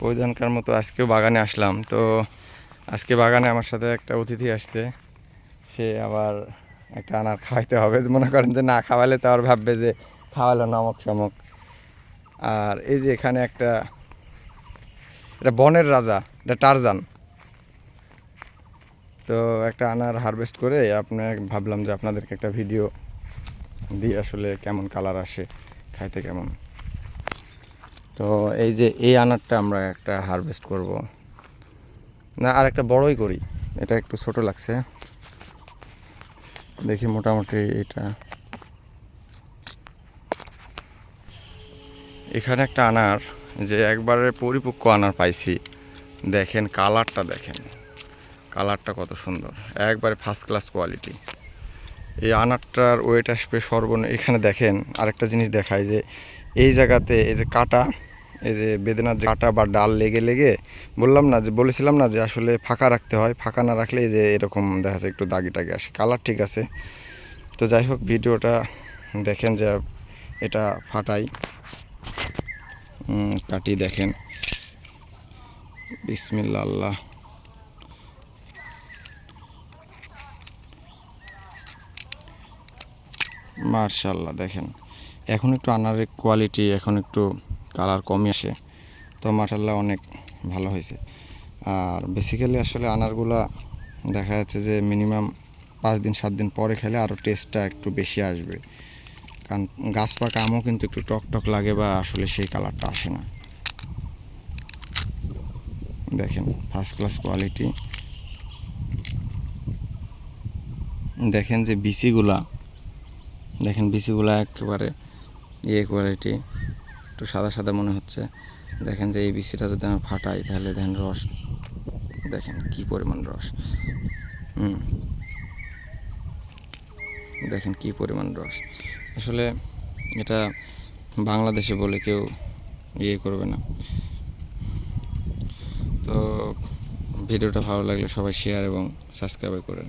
প্রয়োজনকার মতো আজকেও বাগানে আসলাম। তো আজকে বাগানে আমার সাথে একটা অতিথি আসছে। সে আবার একটা আনার খাওয়াইতে হবে। মনে করেন যে না খাওয়ালে তো আর ভাববে যে খাওয়ালো নমক চমক আর এই যে এখানে একটা, এটা বনের রাজা, এটা টারজান। তো একটা আনার হারভেস্ট করে আপনার ভাবলাম যে আপনাদেরকে একটা ভিডিও দিই আসলে কেমন কালার আসে, খাইতে কেমন। তো এই যে এই আনারটা আমরা একটা হারভেস্ট করব। না আর একটা বড়ই করি। এটা একটু ছোট লাগছে। দেখি মোটামুটি এটা। এখানে একটা আনার, যে একবারে পরিপক্ক আনার পাইছি। দেখেন, কালারটা দেখেন। কালারটা কত সুন্দর। একবারে ফার্স্ট ক্লাস কোয়ালিটি এই আনারটার ওয়েট আসবে সর্বন এখানে দেখেন, আরেকটা জিনিস দেখায় যে, এই জায়গাতে এই যে কাটা এই যে বেদনার যে কাটা বা ডাল লেগে লেগে, বললাম না যে, বলেছিলাম না যে আসলে ফাঁকা রাখতে হয়। ফাঁকা না রাখলে যে এরকম দেখা যাচ্ছে একটু দাগি টাগি আসে। কালার ঠিক আছে। তো যাই হোক, ভিডিওটা দেখেন যে এটা ফাটাই। কাটি দেখেন। বিসমিল্লা আল্লাহ মার্শাল্লাহ, দেখেন। এখন একটু আনারের কোয়ালিটি এখন একটু কালার কমই আসে। তো মার্শাল্লাহ অনেক ভালো হয়েছে। আর বেসিক্যালি আসলে আনারগুলা দেখা যাচ্ছে যে মিনিমাম পাঁচ দিন, সাত দিন পরে খেলে আরও টেস্টটা একটু বেশি আসবে। কারণ গাছ পাকা আমও কিন্তু একটু টক টক লাগে বা আসলে সেই কালারটা আসে না। দেখেন ফার্স্ট ক্লাস কোয়ালিটি দেখেন যে বিসিগুলা দেখেন বিসিগুলা একেবারে ইয়ে কোয়ালিটি একটু সাদা সাদা মনে হচ্ছে। দেখেন যে এই বিসিটা যদি আমি ফাটাই, তাহলে দেখেন রস, দেখেন কি পরিমাণ রস। হুম। দেখেন কি পরিমাণ রস। আসলে এটা বাংলাদেশে বলে কেউ ইয়ে করবে না। তো ভিডিওটা ভালো লাগলে সবাই শেয়ার এবং সাবস্ক্রাইব করেন